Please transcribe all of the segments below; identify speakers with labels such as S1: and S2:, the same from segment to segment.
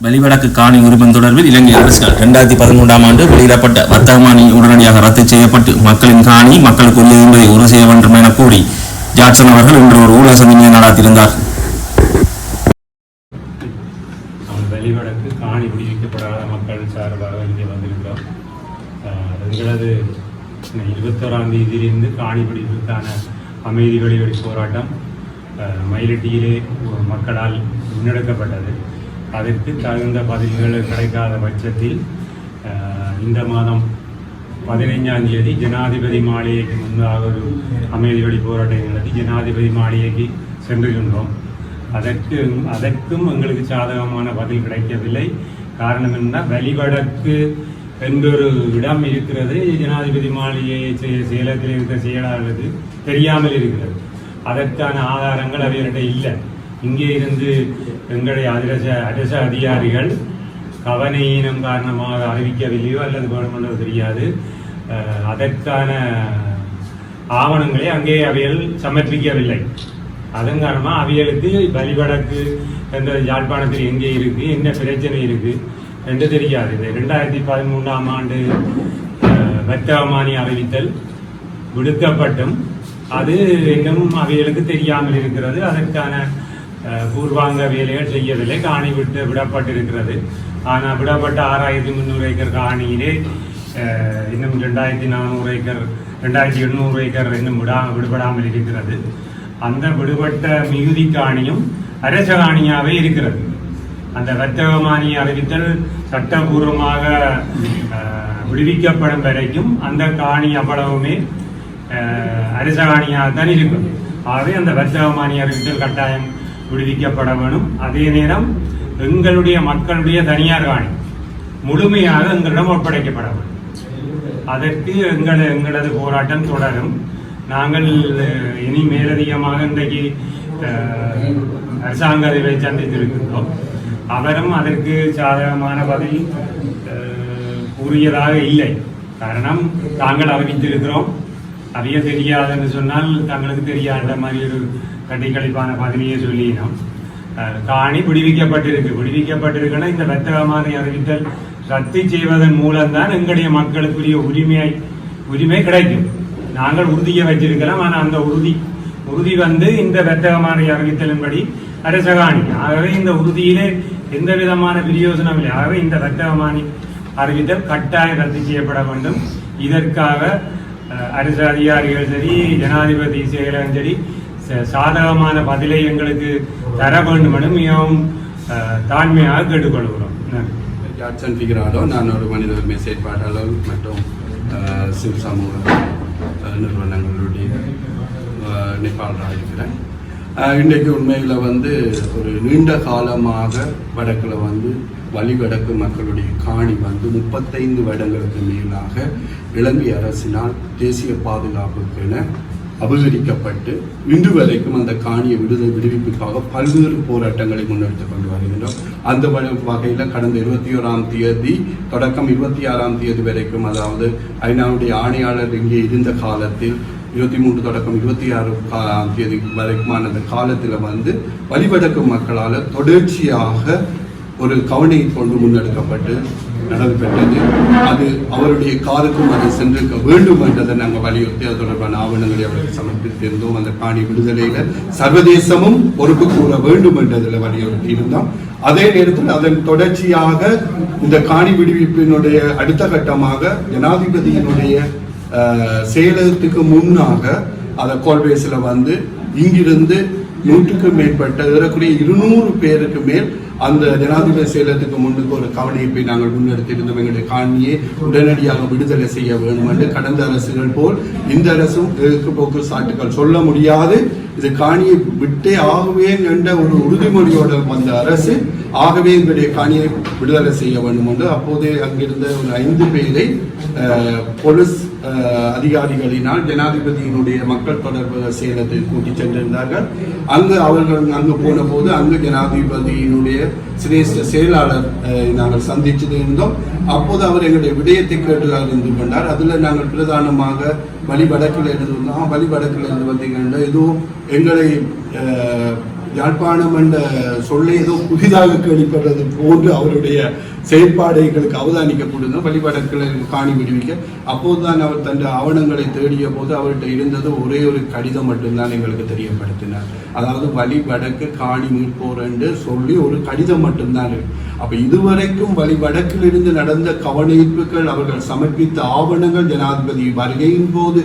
S1: வெளிவடக்கு காணி உரிமம் தொடர்பில் இலங்கை அரசால் இரண்டாயிரத்தி பதிமூன்றாம் ஆண்டு வெளியிடப்பட்ட வர்த்தகமானி உடனடியாக ரத்து செய்யப்பட்டு மக்களின் காணி மக்களுக்குரியது என்பதை உறுதி செய்ய வேண்டும் என கூறி ஜாக்சன் அவர்கள் இன்று ஒரு ஊடக சந்திப்பை நடாத்தியிருந்தார்.
S2: வெளிவடக்கு காணி விடுவிக்கப்படாத மக்கள் சார்பாக இங்கே வந்திருக்கிறோம். ஆஹ் எங்களது இருபத்தோராம் தேதியிலிருந்து காணி விடுவிப்புக்கான அமைதி வெளிவெளி போராட்டம் ஆஹ் மயிலட்டியிலே மக்களால் முன்னெடுக்கப்பட்டது. அதற்கு தகுந்த பதில்கள் கிடைக்காத பட்சத்தில் இந்த மாதம் பதினைஞ்சாம் தேதி ஜனாதிபதி மாளிகைக்கு முன்பாக ஒரு அமைதி வழி போராட்டம் நடத்தி ஜனாதிபதி மாளிகைக்கு சென்றுகின்றோம் அதற்கு அதற்கும் எங்களுக்கு சாதகமான பதில் கிடைக்கவில்லை. காரணம் என்ன? வழிவடக்கு என்றொரு இடம் இருக்கிறது. ஜனாதிபதி மாளிகையை சேலத்தில் இருக்க செயலாளருக்கு தெரியாமல் இருக்கிறது. அதற்கான ஆதாரங்கள் அவர்கிட்ட இல்லை. இங்கே இருந்து எங்களுடைய அதிரச அரச அதிகாரிகள் கவனையினம் காரணமாக அறிவிக்கவில்லையோ அல்லது வேணுமென்றோ தெரியாது. அதற்கான ஆவணங்களை அங்கே அவைகள் சமர்ப்பிக்கவில்லை. அதன் காரணமாக அவைகளுக்கு வழிவடக்கு என்ற யாழ்ப்பாணத்தில் எங்கே இருக்கு என்ன பிரச்சனை இருக்கு என்று தெரியாது. இந்த ரெண்டாயிரத்தி பதிமூன்றாம் ஆண்டு அஹ், வர்த்தகமானி அறிவித்தல் விடுக்கப்பட்டும். அது இன்னமும் அவைகளுக்கு தெரியாமல் இருக்கிறது. அதற்கான பூர்வாங்க வேலைகள் செய்யவில்லை. காணி விட்டு விடப்பட்டிருக்கிறது. ஆனால் விடப்பட்ட ஆறாயிரத்தி முந்நூறு ஏக்கர் காணியிலே இன்னும் ரெண்டாயிரத்தி நானூறு ஏக்கர் ரெண்டாயிரத்தி எண்ணூறு ஏக்கர் இன்னும் விடா விடுபடாமல் இருக்கிறது. அந்த விடுபட்ட மிகுதி காணியும் அரச காணியாகவே இருக்கிறது. அந்த வர்த்தகமானி அறிவித்தல் சட்டபூர்வமாக விடுவிக்கப்படும் வரைக்கும் அந்த காணி அவ்வளவுமே அரச காணியாக தான் இருக்கும். ஆகவே அந்த வர்த்தகமானி அறிவித்தல் கட்டாயம் விடுவிக்கப்பட வேணும். அதே நேரம் எங்களுடைய மக்களுடைய தனியார் காணி முழுமையாக எங்களிடம் ஒப்படைக்கப்பட வேண்டும். அதற்கு எங்கள் எங்களது போராட்டம் தொடரும். நாங்கள் இனி மேலதிகமாக இன்றைக்கு அஹ், அரசாங்க அறிவை சந்தித்திருக்கின்றோம். அவரும் அதற்கு சாதகமான பதில் அஹ், கூறியதாக இல்லை. காரணம் தாங்கள் அறிவித்திருக்கிறோம். அறிய தெரியாதுன்னு சொன்னால் தங்களுக்கு தெரியாத மாதிரி ஒரு கட்டிக்களிப்பான பதிலையே சொல்லினோம். காணி விடுவிக்கப்பட்டிருக்கு. விடுவிக்கப்பட்டிருக்குன்னா இந்த வர்த்தகமான அறிவித்தல் ரத்து செய்வதன் மூலம்தான் எங்களுடைய மக்களுக்குரிய உரிமையை உரிமை கிடைக்கும். நாங்கள் உறுதியை வச்சிருக்கலாம் ஆனால் அந்த உறுதி உறுதி வந்து இந்த வர்த்தகமான அறிவித்தலின்படி அரசகாணி ஆகவே இந்த உறுதியிலே எந்த விதமான பிரயோசனம் இல்லை. ஆகவே இந்த வர்த்தகமானி அறிவித்தல் கட்டாயம் ரத்து செய்யப்பட வேண்டும். இதற்காக அரசு அதிகாரிகள் சரி ஜனாதிபதி செயலகம் சரி சாதகமான பதிலை எங்களுக்கு தர வேண்டும் என மிகவும் அஹ், தாழ்மையாக கேட்டுக்கொள்கிறோம். ஜாட்சன்
S3: ஜாக்சன் நான் ஒரு மனித உரிமை செயற்பாட்டாளர் மற்றும் அஹ், சிவில் சமூக நிறுவனங்களுடைய நேபாளராக இருக்கிறேன் இன்றைக்கு உண்மையில் வந்து ஒரு நீண்ட காலமாக வடக்கில் வந்து வழிவடக்கு மக்களுடைய காணி வந்து முப்பத்தைந்து வருடங்களுக்கு மேலாக இலங்கை அரசினால் தேசிய பாதுகாப்புக்கென அபகரிக்கப்பட்டு இன்று வரைக்கும் அந்த காணியை விடுதலை விடுவிப்புக்காக பல்வேறு போராட்டங்களை முன்னெடுத்து கொண்டு வருகின்றோம். அந்த வகையில் கடந்த இருபத்தி ஓராம் தேதி தொடக்கம் இருபத்தி ஆறாம் தேதி வரைக்கும் அதாவது ஐநாவுடைய ஆணையாளர் இங்கே இருந்த காலத்தில் இருபத்தி மூன்று தொடக்கம் இருபத்தி ஆறு ஆம் தேதி வரைக்குமான அந்த காலத்தில் வந்து வழிவடக்கு மக்களால் தொடர்ச்சியாக ஒரு கவனையை கொண்டு முன்னெடுக்கப்பட்டு நடைபெற்றது அது அவருடைய காருக்கும் அது சென்றிருக்க வேண்டும் என்றதை நாங்கள் வலியுறுத்தி அது தொடர்பான ஆவணங்களை அவருக்கு சமர்ப்பித்திருந்தோம். அந்த காணி விடுதலையில சர்வதேசமும் பொறுப்பு கூற வேண்டும் என்றதில் வலியுறுத்தி இருந்தோம் அதே நேரத்தில் அதன் தொடர்ச்சியாக இந்த காணி விடுவிப்பினுடைய அடுத்த கட்டமாக ஜனாதிபதியினுடைய செயலகத்துக்கு முன்னாக அதை கோல்பேஸில் வந்து இங்கிருந்து நூற்றுக்கும் மேற்பட்ட ஏறக்குறைய இருநூறு பேருக்கு மேல் அந்த ஜனாதிபதி செயலத்துக்கு முன்னுக்கு ஒரு கவனிப்பை நாங்கள் முன்னெடுத்திருந்தோம். எங்களுடைய காணியை உடனடியாக விடுதலை செய்ய வேண்டும் என்று கடந்த அரசுகள் போல் இந்த அரசும் எதிர்க்கு போக்கு சாட்டுகள் சொல்ல முடியாது. இது காணியை விட்டே ஆகவே என்ற ஒரு உறுதிமொழியோடு வந்த அரசு ஆகவே எங்களுடைய காணியை விடுதலை செய்ய வேண்டும் என்று அப்போதே அங்கிருந்த ஒரு ஐந்து பேரை போலீஸ் அதிகாரிகளினால் ஜனாதிபதியினுடைய மக்கள் தொடர்பு செயலத்தில் கூட்டி சென்றிருந்தார்கள். அங்கு அவர்கள் அங்கு போன போது அங்கு ஜனாதிபதியினுடைய சிரேஷ்ட செயலாளர் நாங்கள் சந்திச்சது இருந்தோம். அப்போது அவர் எங்களுடைய விடயத்தை கேட்டு அறிந்து கொண்டார். அதுல நாங்கள் பிரதானமாக வழிவடக்கில் இருந்து வந்தோம். வழிவடக்கில் இருந்து வந்தீங்கன்னா எதுவும் எங்களை அஹ், யாழ்ப்பாணம் என்ற சொல்லை ஏதோ புதிதாக கேள்விப்படுறது போன்று அவருடைய செயற்பாடு எங்களுக்கு அவதானிக்கப்படுது வழிபாடுகளை காணி விடுவிக்க. அப்போதுதான் அவர் தன் ஆவணங்களை தேடிய போது அவர்கிட்ட இருந்தது ஒரே ஒரு கடிதம் மட்டும்தான் எங்களுக்கு தெரியப்படுத்தினார். அதாவது வழிபடக்கு காணி மீட்போர் என்று சொல்லி ஒரு கடிதம் மட்டும்தான் இருக்கு. அப்ப இதுவரைக்கும் வழி இருந்து நடந்த கவனிப்புகள் அவர்கள் சமர்ப்பித்த ஆவணங்கள் ஜனாதிபதி வருகையின் போது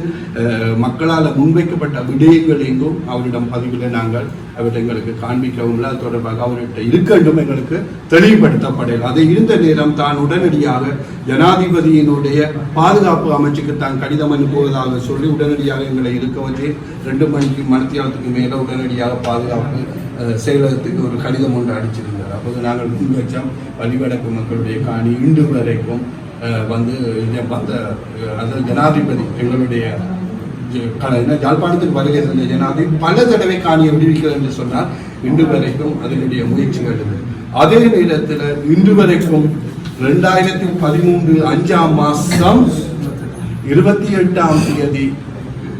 S3: மக்களால் முன்வைக்கப்பட்ட விடயங்கள் எங்கும் அவரிடம் பதிவில் நாங்கள் அவர்கிட்ட எங்களுக்கு காண்பிக்கவும் அது தொடர்பாக அவர்கிட்ட இருக்கட்டும் எங்களுக்கு தெளிவுபடுத்தப்படல. அதை இருந்த நேரம் தான் உடனடியாக ஜனாதிபதியினுடைய பாதுகாப்பு அமைச்சுக்கு தான் கடிதம் அனுப்புவதாக சொல்லி உடனடியாக எங்களை இருக்க வச்சு ரெண்டு மணிக்கு மணித்தியாலத்துக்கு மேலே உடனடியாக பாதுகாப்பு செயலகத்துக்கு ஒரு கடிதம் ஒன்று அடிச்சிருந்தார் அப்போது நாங்கள் முன்வச்சம் வழிவடக்கு மக்களுடைய காணி இன்று வரைக்கும் அஹ், வந்து அந்த வந்த அதாவது ஜனாதிபதி எங்களுடைய ஜ- யாழ்ப்பாணத்துக்கு வருகை செஞ்ச ஜனாதிபதி பல தடவை காணியை விடுவிக்கிறது என்று சொன்னால் இன்று வரைக்கும் அதனுடைய முயற்சிகள் இருந்தது அதே நேரத்தில் இன்று வரைக்கும் ரெண்டாயிரத்தி பதிமூன்று அஞ்சாம் மாசம் இருபத்தி எட்டாம் தேதி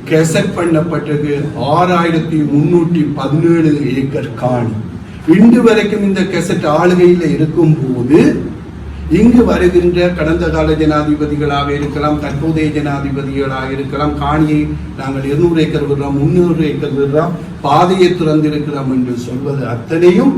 S3: கெசட் பண்ணப்பட்டது ஆறாயிரத்தி முன்னூற்றி பதினேழு ஏக்கர் காணி. இன்று வரைக்கும் இந்த கெசட் ஆளுகையில் இருக்கும் போது இங்கு வருகின்ற கடந்த கால ஜனாதிபதிகளாக இருக்கலாம் தற்போதைய ஜனாதிபதிகளாக இருக்கலாம் காணியை நாங்கள் இருநூறு ஏக்கர் விடுறோம் முன்னூறு ஏக்கர் விடுறோம் பாதையை திறந்திருக்கிறோம் என்று சொல்வது அத்தனையும்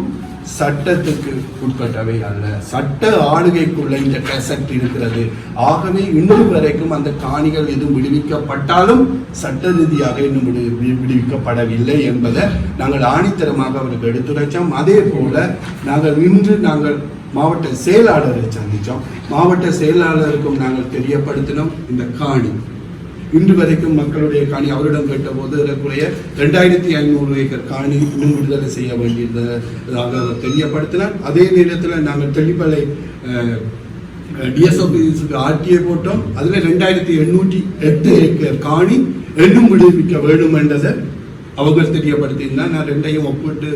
S3: சட்டத்துக்கு உட்பட்டவை அல்ல. சட்ட ஆளுகைக்குள்ள இந்த கேசட் இருக்கிறது. ஆகவே இன்னும் வரைக்கும் அந்த காணிகள் எதுவும் விடுவிக்கப்பட்டாலும் சட்ட ரீதியாக இன்னும் விடு- விடுவிக்கப்படவில்லை என்பதை நாங்கள் ஆணித்தரமாக அவருக்கு எடுத்துரைச்சோம் அதே போல நாங்கள் இன்று நாங்கள் மாவட்ட செயலாளரை சந்தித்தோம் மாவட்ட செயலாளருக்கும் நாங்கள் தெரியப்படுத்தினோம். இந்த காணி இன்று வரைக்கும் மக்களுடைய காணி அவரிடம் கேட்டபோது ஏறக்குறைய ரெண்டாயிரத்தி ஐநூறு ஏக்கர் காணி இன்னும் விடுதலை செய்ய வேண்டியதாக தெரியப்படுத்தினார். அதே நேரத்தில் நாங்கள் தெளிப்பலை டிஎஸ்ஓபிஸுக்கு ஆர்டிஏ போட்டோம். அதில் ரெண்டாயிரத்தி எண்ணூற்றி எட்டு ஏக்கர் காணி இன்னும் விடுவிக்க வேண்டும் என்றதை அவர்கள் தெரியப்படுத்தியிருந்தா நான் ரெண்டையும் ஒப்பிட்டு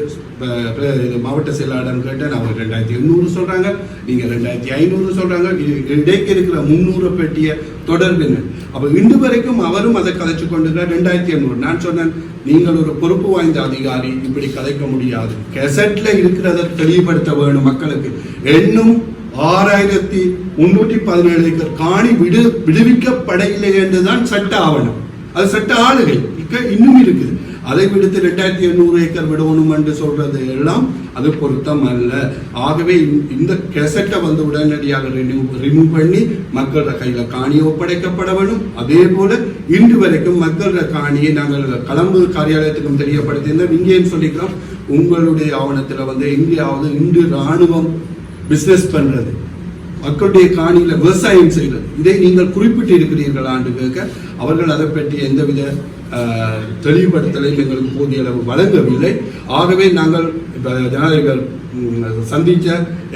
S3: மாவட்ட செயலாளர் கேட்டேன் அவங்க ரெண்டாயிரத்தி எண்ணூறு சொல்றாங்க. நீங்க ரெண்டாயிரத்தி ஐநூறு சொல்றாங்க. இடைக்கு இருக்கிற முன்னூறு பெட்டிய தொடர்புன்னு அப்ப இன்று வரைக்கும் அவரும் அதை கதைச்சு கொண்டிருக்கிறார். ரெண்டாயிரத்தி எண்ணூறு. நான் சொன்னேன் நீங்கள் ஒரு பொறுப்பு வாய்ந்த அதிகாரி இப்படி கதைக்க முடியாது. கெசட்ல இருக்கிறத தெளிவுபடுத்த வேணும் மக்களுக்கு. இன்னும் ஆறாயிரத்தி முன்னூற்றி பதினேழு ஏக்கர் காணி விடு விடுவிக்கப்படவில்லை என்றுதான் சட்ட ஆவணம். அது சட்ட ஆளுகை. இன்னும் இருக்குது. அதை விடுத்து ரெண்டாயிரத்தி எண்ணூறு ஏக்கர் விடணும் என்று சொல்றது எல்லாம் அது பொருத்தம் அல்ல. ஆகவே இந்த- இந்த கெசட்டை வந்து உடனடியாக ரிமூவ் பண்ணி மக்களோட கையில காணி ஒப்படைக்கப்பட வேண்டும் அதே போல இன்று வரைக்கும் மக்களோட காணியை நாங்கள் கலம்பு காரியாலயத்துக்கும் தெரியப்படுத்தியிருந்தோம். இங்கேயும் சொல்லிக்கிறோம் உங்களுடைய ஆவணத்துல வந்து எங்கேயாவது இன்று ராணுவம் பிசினஸ் பண்றது மக்களுடைய காணியில விவசாயம் செய்கிறது இதை நீங்கள் குறிப்பிட்டு இருக்கிறீர்கள் ஆண்டு கேட்க அவர்கள் அதை பற்றி எந்தவித தெளிவுபடுத்தலை எங்களுக்கு போதிய அளவு வழங்கவில்லை. ஆகவே நாங்கள் இப்ப சந்தித்த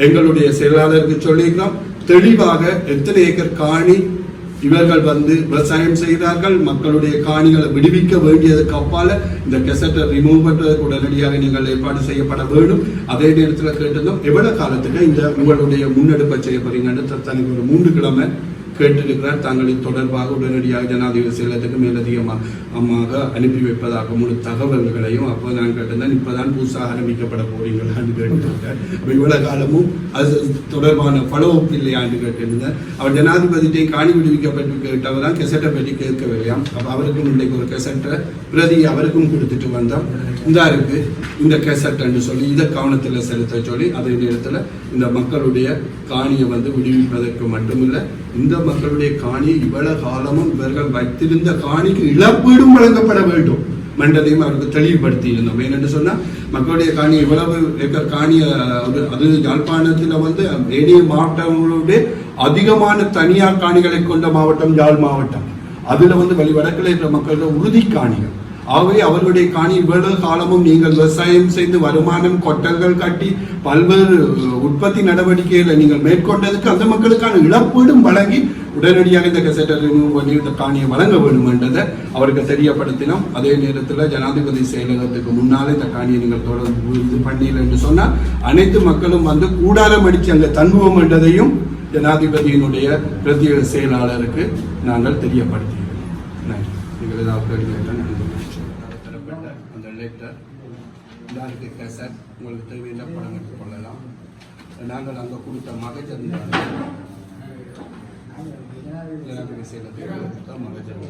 S3: எங்களுடைய செயலாளருக்கு சொல்லியிருக்கிறோம். தெளிவாக எத்தனை ஏக்கர் காணி இவர்கள் வந்து விவசாயம் செய்தார்கள் மக்களுடைய காணிகளை விடுவிக்க வேண்டியதுக்கு அப்பால இந்த கெசட்டை ரிமூவ் பண்ணுறதுக்கு உடனடியாக நீங்கள் ஏற்பாடு செய்யப்பட வேண்டும். அதே நேரத்தில் கேட்டிருந்தோம் எவ்வளவு காலத்துக்கு இந்த உங்களுடைய முன்னெடுப்பை செய்ய போறீங்கன்னு ஒரு மூன்று கிழமை கேட்டிருக்கிறார். தங்களின் தொடர்பாக உடனடியாக ஜனாதிபதி செயலகத்துக்கு மேலதிகமாக அனுப்பி வைப்பதாக முழு தகவல்களையும் அப்போ நான் கேட்டிருந்தேன். இப்போதான் புதுசாக ஆரம்பிக்கப்பட போறீங்களான்னு கேட்டிருந்தேன் இவ்வளவு காலமும் அது தொடர்பான பலவப்பு இல்லையான்னு கேட்டிருந்தேன் அவர் ஜனாதிபதியை காணி விடுவிக்கப்பட்டு கேட்டவர் தான் கெசட்டை பற்றி கேட்கவில்லையாம் அப்போ அவருக்கும் இன்றைக்கு ஒரு கெசட்டை பிரதி அவருக்கும் கொடுத்துட்டு வந்தோம். இந்த இருக்கு இந்த கெசட்ன்னு சொல்லி இதை கவனத்தில் செலுத்த சொல்லி அதே நேரத்தில் இந்த மக்களுடைய காணியை வந்து விடுவிப்பதற்கு மட்டுமில்லை இந்த மக்களுடைய காணியை இவ்வளவு காலமும் இவர்கள் வைத்திருந்த காணிக்கு இழப்பீடும் வழங்கப்பட வேண்டும். மண்டலையும் அவருக்கு தெளிவுபடுத்தி இருந்தோம் ஏனென்று சொன்னா மக்களுடைய காணி இவ்வளவு காணி அது அது யாழ்ப்பாணத்தில் வந்து ஏனைய மாவட்டங்களுடைய அதிகமான தனியார் காணிகளை கொண்ட மாவட்டம் யாழ் மாவட்டம். அதுல வந்து வெளி வடக்கில் இருக்கிற மக்களோட உறுதி காணிகள். ஆகவே அவர்களுடைய காணி இவ்வளவு காலமும் நீங்கள் விவசாயம் செய்து வருமானம் கொட்டல்கள் கட்டி பல்வேறு உற்பத்தி நடவடிக்கைகளை நீங்கள் மேற்கொண்டதுக்கு அந்த மக்களுக்கான இழப்பீடும் வழங்கி உடனடியாக இந்த கெசட்டை ரிமூவ் பண்ணி இந்த காணியை வழங்க வேண்டும் என்றதை அவருக்கு தெரியப்படுத்தினோம். அதே நேரத்தில் ஜனாதிபதி செயலகத்துக்கு முன்னாலே இந்த காணியை நீங்கள் தொடர்ந்து இது பண்ணீங்க என்று சொன்னால் அனைத்து மக்களும் வந்து கூடாரம் அடித்து அங்கே தங்குவோம் என்றதையும் ஜனாதிபதியினுடைய பிரத்யேக செயலாளருக்கு நாங்கள் தெரியப்படுத்தினோம். நன்றி. நீங்கள் ஏதாவது கேள்வி கேட்டால் தரப்பட்ட அந்த லெட்டர் இதாருக்கு கேசட் உங்களுக்கு தேவையான படம் எடுத்துக்கொள்ளலாம் நாங்கள் அங்கே கொடுத்த மகஜன் ஜனாதிபதி செயலத்தில் மகஜன்